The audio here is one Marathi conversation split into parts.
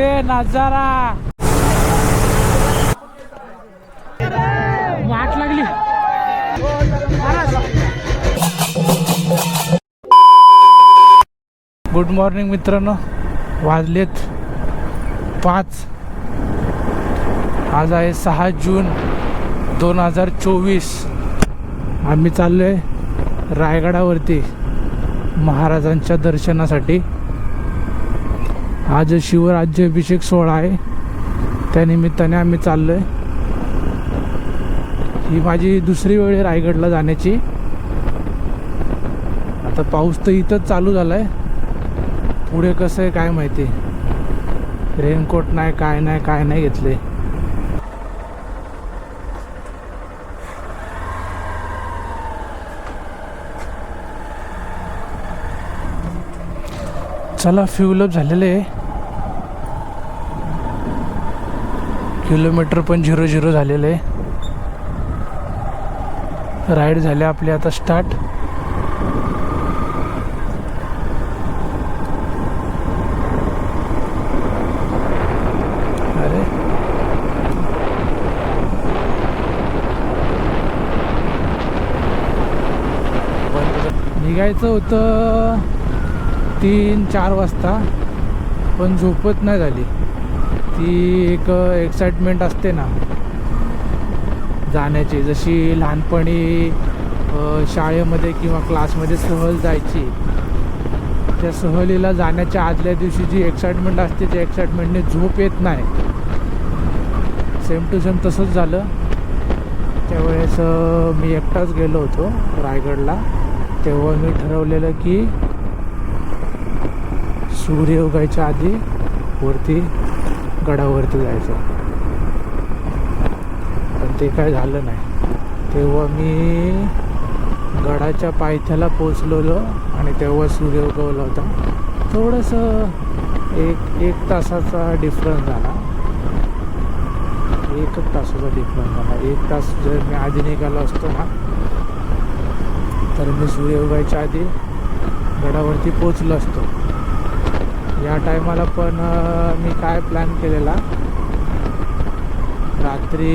ते नजारा. वाट लागली. गुड मॉर्निंग मित्रांनो. वाजलेत पाच. आज आहे सहा जून दोन हजार चोवीस. आम्ही चाललो आहे रायगडावरती महाराजांच्या दर्शनासाठी. आज शिवराज्याभिषेक सोहळा आहे. त्यानिमित्ताने आम्ही चाललो आहे ही माझी दुसरी वेळ आहे रायगडला जाण्याची. आता पाऊस तर इथंच चालू झाला आहे पुढे कसं आहे काय माहिती. रेनकोट नाही काय नाही काय नाही घेतले. चला फ्युलअप झालेले आहे. किलोमीटर पण झिरो झिरो झालेलं आहे. राईड झाले आपली आता स्टार्ट. अरे. निघायचं होतं तीन चार वाजता पण झोपत नाही झाली. ती एक एक्साइटमेंट असते ना. जाण्याची. जशी लहानपणी शाळेमध्ये किंवा क्लासमध्ये सहल जायची त्या सहलीला जाण्याच्या आदल्या दिवशी जी एक्साइटमेंट असते त्या एक्साइटमेंटने झोप येत नाही. सेम टू सेम तसंच झालं. त्यावेळेस मी एकटाच गेलो होतो रायगडला. तेव्हा मी ठरवलेलं की सूर्य उगायच्या आधी वरती गडावरती जायचं. पण ते काय झालं नाही. तेव्हा मी गडाच्या पायथ्याला पोचलेलो आणि तेव्हा सूर्य उगवला होता. थोडंसं एक एक तासाचा डिफरन्स झाला. एकच तासाचा डिफरन्स झाला. एक तास जर मी आधी निघालो असतो ना तर मी सूर्य उगायच्या आधी गडावरती पोचलो असतो. या टायमाला पण मी काय प्लॅन केलेला? रात्री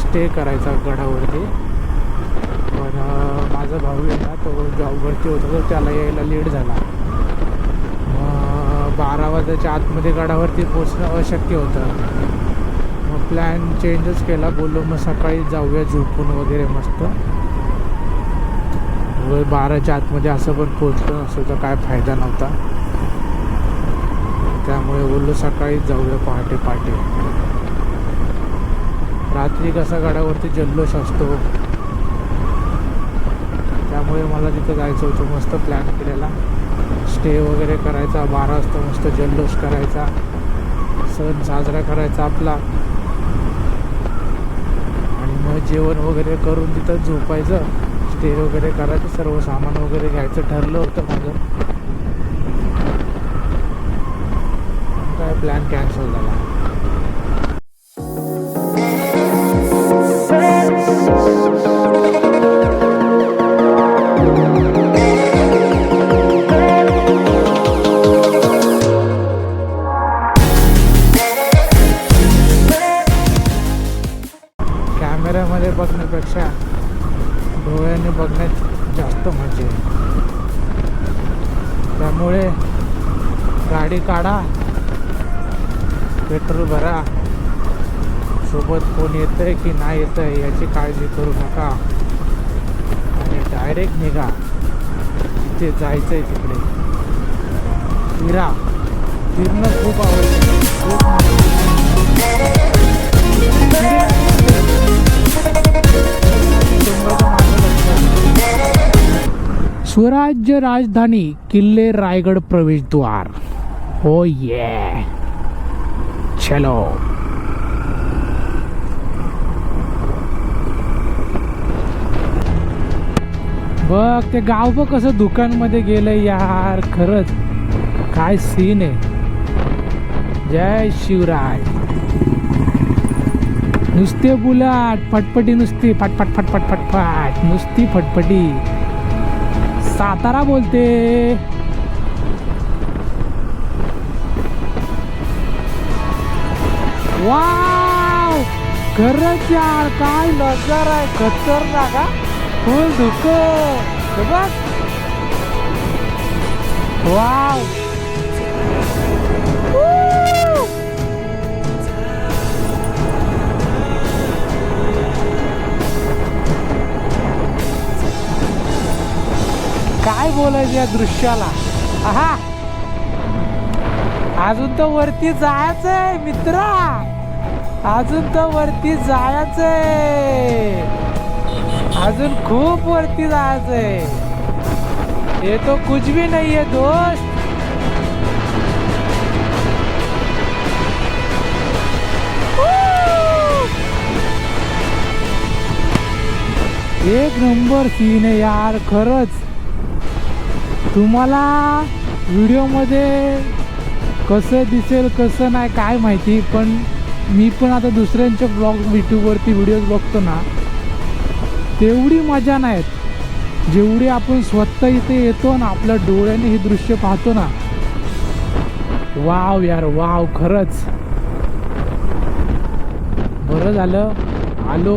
स्टे करायचा गडावरती. पण माझा भाऊ आहे ना तो जॉबवरती होता तर त्याला यायला लेट झाला. मग बारा वाजाच्या आतमध्ये गडावरती पोचणं अशक्य होतं. मग प्लॅन चेंजच केला बोललो मग सकाळी जाऊया झोपून वगैरे मस्त. बाराच्या आतमध्ये असं पण पोचलं असं तर काय फायदा नव्हता. त्यामुळे बोललो सकाळीच जाऊया पहाटे पहाटे. रात्री कसा गडावरती जल्लोष असतो. त्यामुळे मला तिथं जायचं होतं मस्त प्लॅन केलेला. स्टे वगैरे करायचा बारा वाजता मस्त जल्लोष करायचा. सण साजरा करायचा आपला. आणि मग जेवण वगैरे करून तिथं झोपायचं. स्टे वगैरे करायचं सर्व सामान वगैरे घ्यायचं ठरलं होतं माझं काय प्लॅन कॅन्सल झाला येतंय की नाही येतंय याची काळजी करू नका. आणि डायरेक्ट निघा. तिथे जायचंय तिकडे. फिरा फिरणं खूप आवडतं. खूप स्वराज्य राजधानी किल्ले रायगड प्रवेशद्वार. Oh हो ये चलो. बघ ते गाव बघ कसं दुकानमध्ये गेलं यार खरंच. काय सीन आहे. जय शिवराय. नुसते बुलाट फटफटी नुसती फटफट फटफट फटफट नुसती फटफटी. सातारा बोलते. वा खरंच यार काय नजर आहे. खतरनाक का फुल धुक बघ वाव काय बोलायचं या दृश्याला? आहा. अजून तर वरती जायचंय मित्रा. अजून तर वरती जायचंय. अजून खूप वरती जायचंय. हे तो कुछ भी नाही आहे दोस्त एक नंबर सीन आहे यार खरंच. तुम्हाला व्हिडिओमध्ये कसं दिसेल कसं नाही काय माहिती पण मी पण आता दुसऱ्यांच्या ब्लॉग यूट्यूबवरती व्हिडिओज बघतो ना तेवढी मजा नाहीत जेवढी आपण स्वतः इथे येतो ना आपल्या डोळ्याने हे दृश्य पाहतो ना. वाव यार वाव खरंच. बरं झालं आलो.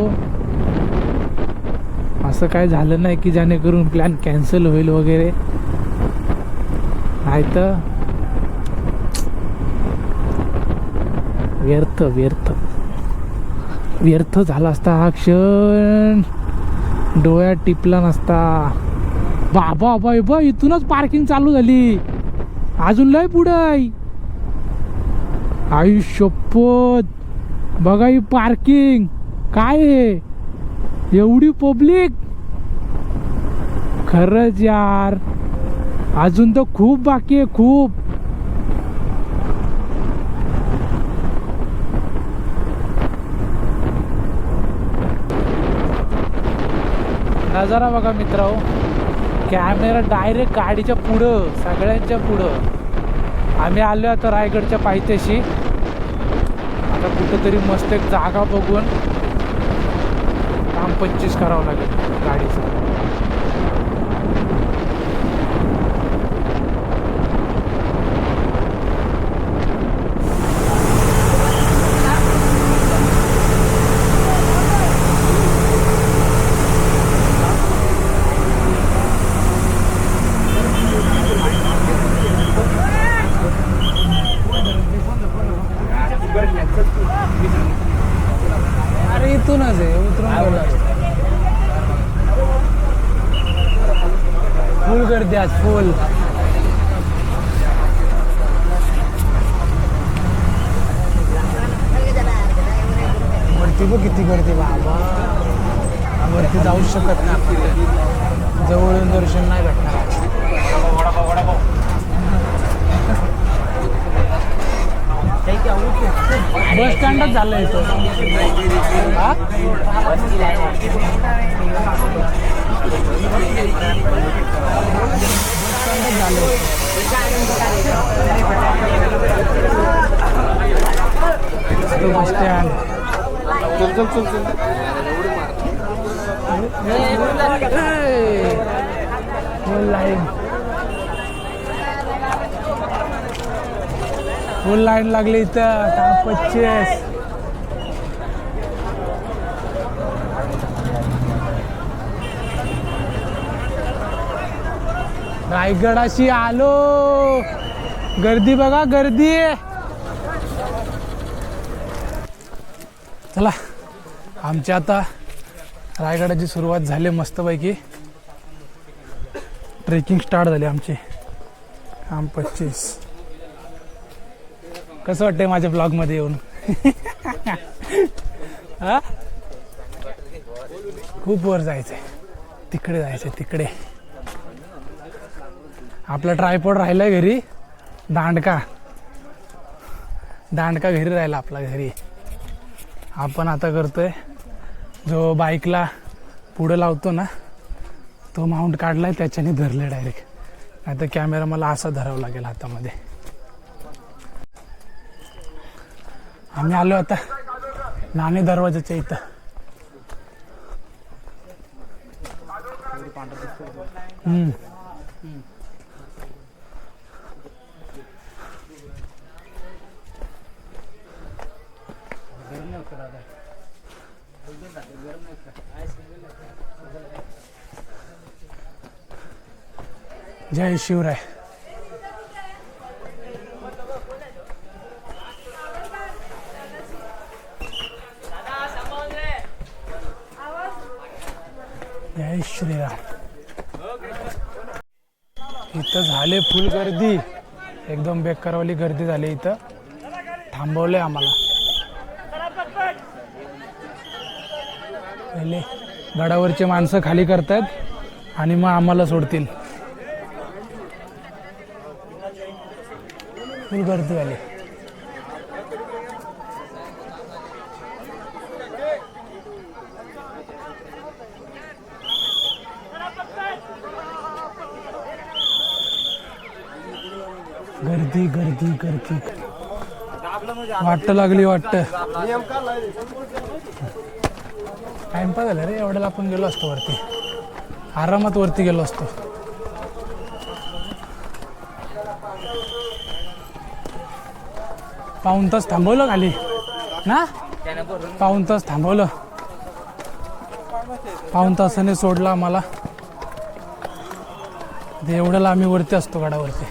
असं काय झालं नाही की जेणेकरून प्लॅन कॅन्सल होईल वगैरे. नाही तर व्यर्थ व्यर्थ. व्यर्थ झाला असता हा क्षण. डोळ्यात टिपला नसता. बाबा बाबा इथूनच पार्किंग चालू झाली. अजून लय पुढं आहे. आयुष्यपत बघा ही पार्किंग काय हे? एवढी पब्लिक खरंच यार. अजून तर खूप बाकी आहे खूप. नजारा बघा मित्र हो. कॅमेरा डायरेक्ट गाडीच्या पुढं सगळ्यांच्या पुढं. आम्ही आलो आता रायगडच्या पायथ्याशी. आता कुठेतरी मस्त एक जागा बघून काम पंचवीस करावं लागेल गाडीचं अरे इथूनच आहे उतरून गेलो फुल गर्दी आज फुल वरती बघ किती गर्दी बाबा. वरती जाऊ शकत नाही जवळून दर्शन नाही भेटणार. बस स्टँडच झालं इथं. फुल लाईन फुल लाईन लागली इथं. पच्चीस. रायगडाशी आलो. गर्दी बघा गर्दी. चला आमची आता रायगडाची सुरुवात झाली मस्तपैकी. ट्रेकिंग स्टार्ट झाली आमची. काम पच्चीस. कसं वाटतंय माझ्या ब्लॉगमध्ये येऊन? हा? खूप वर जायचंय. तिकडे जायचंय तिकडे. आपला ट्रायपॉड राहिला घरी. दांडका. दांडका घरी राहिला आपला घरी. आपण आता करतोय जो बाईकला पुढं लावतो ना तो माउंट काढलाय त्याच्याने धरले डायरेक्ट नाही तर कॅमेरा मला असा धरावा लागेल हातामध्ये. आम्ही आलो आता नाणे दरवाजाच्या इथं. हम्म. जय शिवराय. जय श्रीराम. इथं झाले फुल गर्दी एकदम बेकारवाली गर्दी झाली इथं. थांबवलंय आम्हाला. पहिले गडावरचे माणसं खाली करतायत आणि मग आम्हाला सोडतील. फुल गर्दी झाली. गर्दी गर्दी गर्दी. वाटत लागली वाटत टाइमपास झाला रे एवढ्याला आपण गेलो असतो वरती. आरामात वरती गेलो असतो. पाऊन तास थांबवलं खाली. ना? पाऊन तास थांबवलं. पाऊन तासाने सोडलं आम्हाला. ते एवढ्याला आम्ही वरती असतो गडावरती.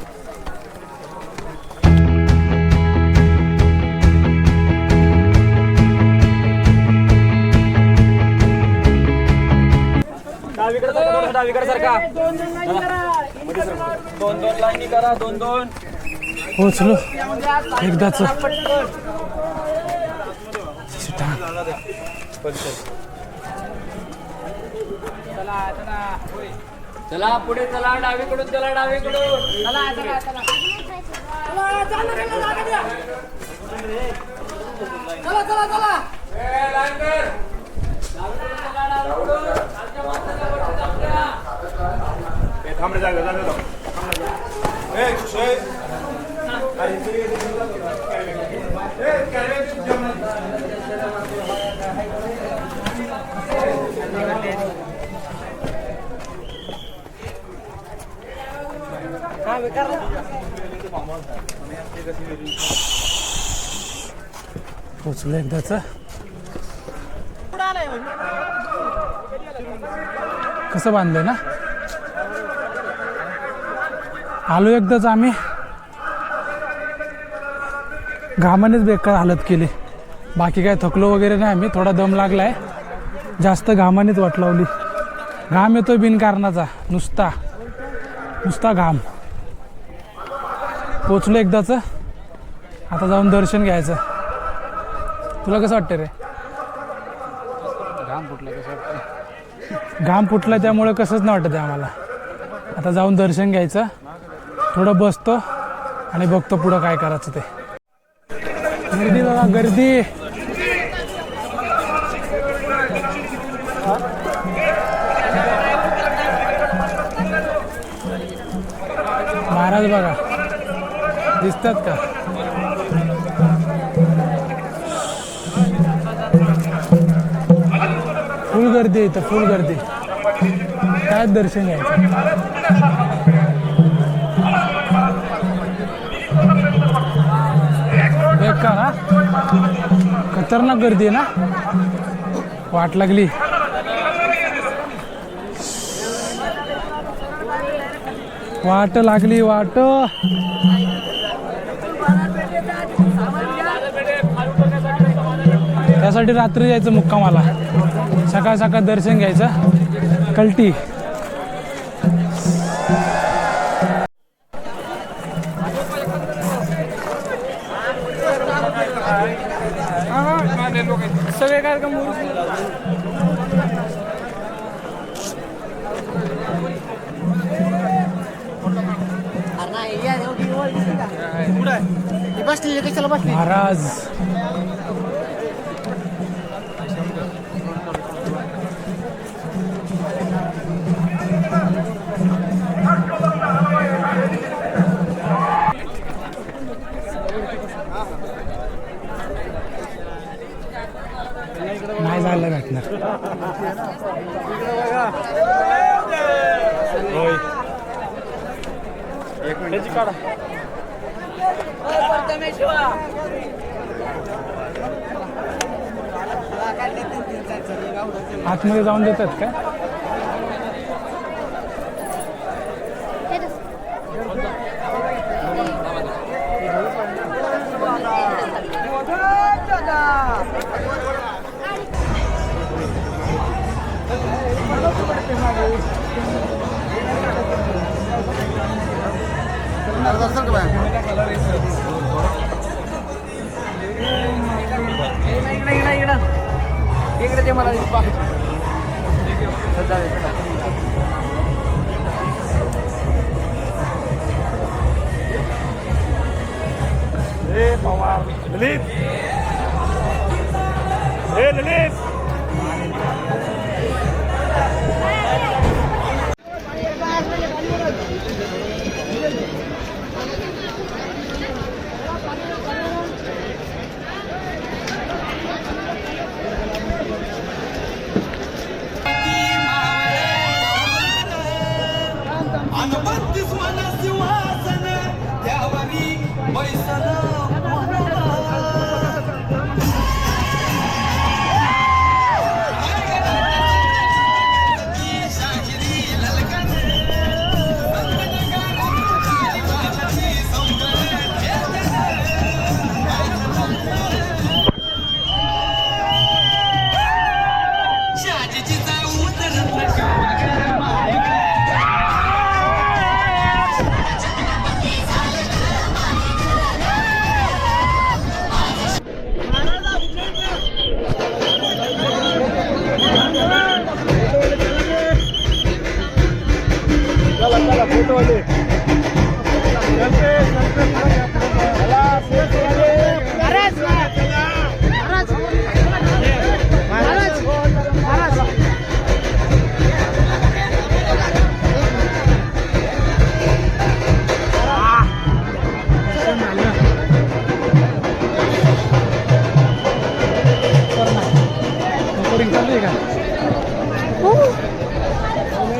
डावीकडे सरका दोन दोन लाईनी करा दोन दोन. पोचलो एकदाच चला. पुढे चला डावीकडून चला डावीकडून. पोचलो एकदाच कसं बांधलंय ना? आलो एकदाच आम्ही. घामानेच बेकार हालत केली. बाकी काय थकलो वगैरे नाही आम्ही थोडा दम लागलाय. जास्त घामानेच वाट लावली. घाम येतो बिनकारणाचा नुसता. नुसता घाम. पोचलो एकदाच. आता जाऊन दर्शन घ्यायचं. तुला कसं वाटतं रे? घाम फुटलं कसं वाटतं घाम फुटला त्यामुळे कसंच नाही वाटत आहे आम्हाला. आता जाऊन दर्शन घ्यायचं. थोडं बसतो आणि बघतो पुढं काय करायचं ते. गर्दी बघा गर्दी. महाराज बघा दिसतात का? फुल गर्दी इथं फुल गर्दी. काय दर्शन घ्यायचं? खतरनाक गर्दी आहे ना? वाट लागली. वाट लागली वाट. त्यासाठी रात्री जायचं मुक्कामाला. सकाळ सकाळ दर्शन घ्यायचं. कल्टी. طلبات لي معراز आतमध्ये जाऊन देतात का इकडे ते मला अनबत्तीस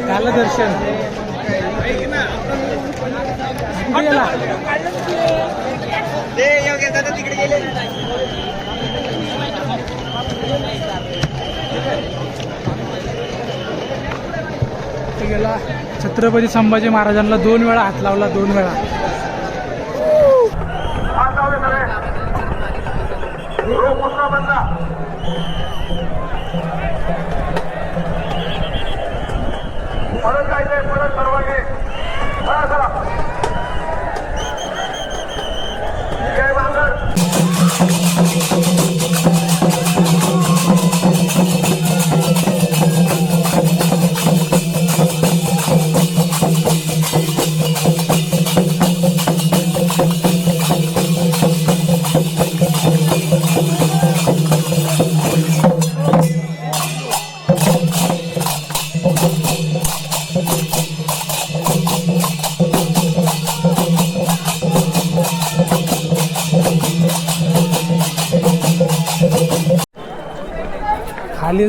झालं दर्शन. कुठे गेला. छत्रपती संभाजी महाराजांना दोन वेळा हात लावला दोन वेळा.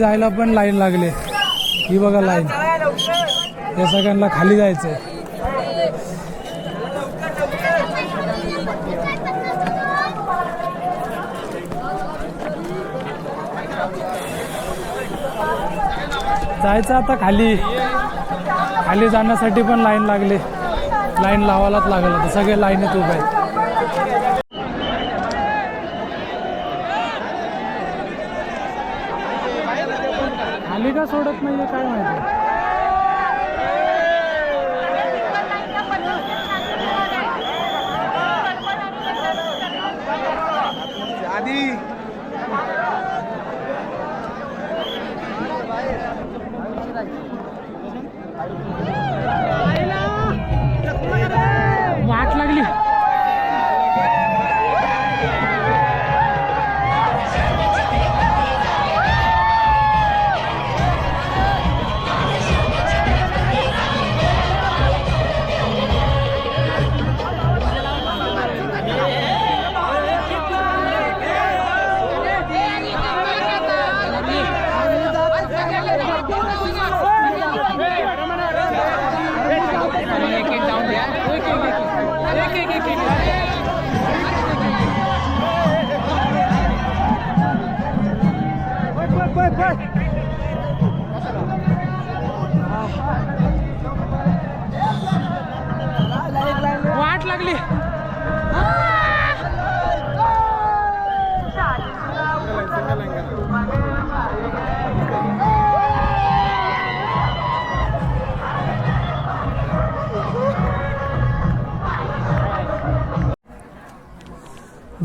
जायला पण लाईन लागले. ही बघा लाईन. या सगळ्यांना खाली जायचंय. जायचं आता खाली. खाली जाण्यासाठी पण लाईन लागली. लाईन लावायलाच लागलं सगळे लाईनीत उभे आहेत खाली का सोडत नाहीये काय माहिती? वाट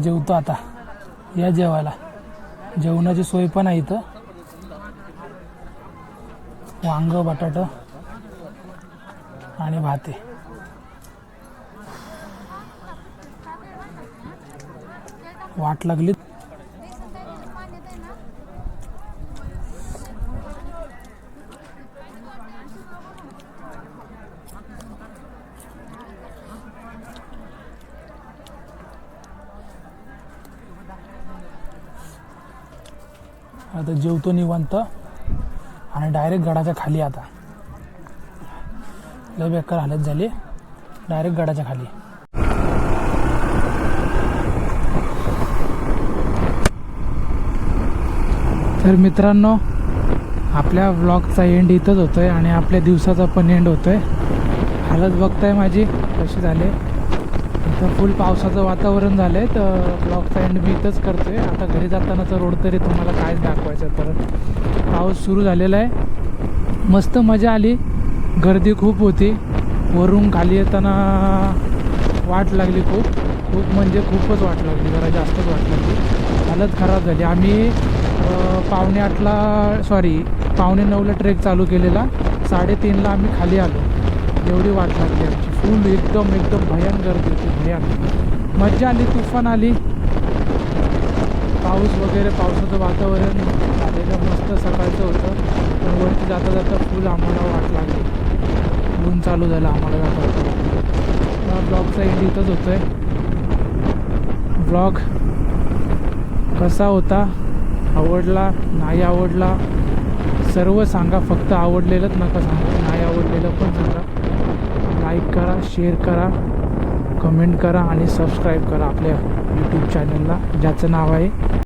जेवतो आता. या जेवायला. जेवणाची सोय पण आहे इथं. वांग बटाट आणि भाते. वाट लागली. आता जेवतो निवांत आणि डायरेक्ट गडाच्या खाली आता. लय बेकार हालत झाली. डायरेक्ट गडाच्या खाली. तर मित्रांनो आपल्या व्लॉगचा एंड इथंच होतो आहे आणि आपल्या दिवसाचा पण एंड होतो आहे हालत बघताय माझी कशी झाले? तर फुल पावसाचं वातावरण झालं आहे तर ब्लॉगचा एंड मी इथंच करतो आहे आता घरी जातानाचा रोड तरी तुम्हाला कायच दाखवायचं परत पाऊस सुरू झालेला आहे. मस्त मजा आली. गर्दी खूप होती. वरून खाली येताना वाट लागली खूप. खूप म्हणजे खूपच वाट लागली. जरा जास्तच वाट लागली. हालत खराब झाली. आम्ही पावणे आठला सॉरी पावणे नऊला ट्रेक चालू केलेला. साडेतीनला आम्ही खाली आलो. एवढी वाट लागली आमची. फुल एकदम एकदम भयंकर देते भयानक. मज्जा आली तुफान आली. पाऊस वगैरे पावसाचं वातावरण झालेलं मस्त सकाळचं होतं. पण वरती जाता जाता फुल आम्हाला वाट लागली. ऊन चालू झालं आम्हाला जाता जाता. ब्लॉगचा एंड इथंच होतो आहे ब्लॉग कसा होता? आवडला? नाही आवडला? सर्व सांगा. फक्त आवडलेलंच नका सांगा. नाही आवडलेलं पण सांगा. लाईक करा शेअर करा कमेंट करा आणि सबस्क्राईब करा आपल्या यूट्यूब चॅनलला ज्याचं नाव आहे